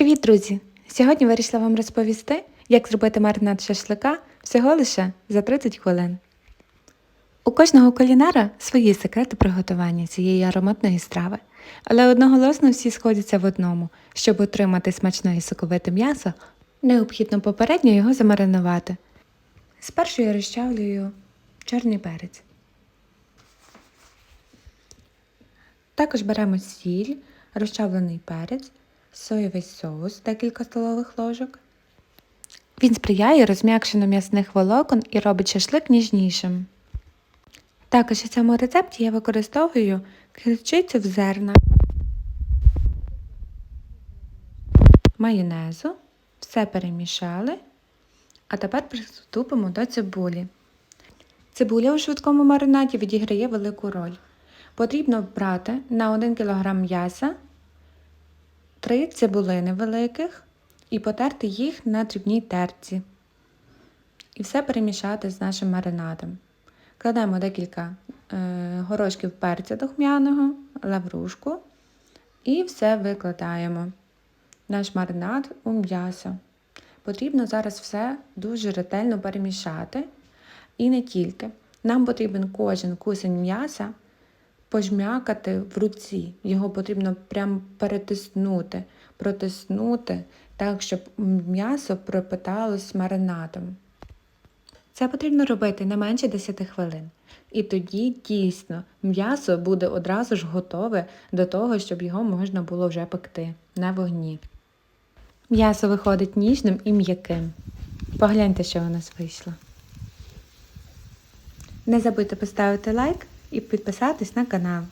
Привіт, друзі! Сьогодні вирішила вам розповісти, як зробити маринад шашлика всього лише за 30 хвилин. У кожного кулінара свої секрети приготування цієї ароматної страви, але одноголосно всі сходяться в одному. Щоб отримати смачне і соковите м'ясо, необхідно попередньо його замаринувати. Спершу я розчавлюю чорний перець. Також беремо сіль, розчавлений перець, соєвий соус, декілька столових ложок. Він сприяє розм'якшенню м'ясних волокон і робить шашлик ніжнішим. Також у цьому рецепті я використовую гірчицю в зерна, майонезу, все перемішали, а тепер приступимо до цибулі. Цибуля у швидкому маринаді відіграє велику роль. Потрібно брати на 1 кг м'яса 3 цибулини великих і потерти їх на дрібній терці. І все перемішати з нашим маринадом. Кладемо декілька е, горошків перця духмяного, лаврушку і все викладаємо. Наш маринад у м'ясо. Потрібно зараз все дуже ретельно перемішати. І не тільки. Нам потрібен кожен кусень м'яса пожмякати в руці. Його потрібно прям перетиснути, протиснути так, щоб м'ясо пропиталось маринадом. Це потрібно робити не менше 10 хвилин. І тоді дійсно м'ясо буде одразу ж готове до того, щоб його можна було вже пекти на вогні. М'ясо виходить ніжним і м'яким. Погляньте, що у нас вийшло. Не забудьте поставити лайк і підписатись на канал.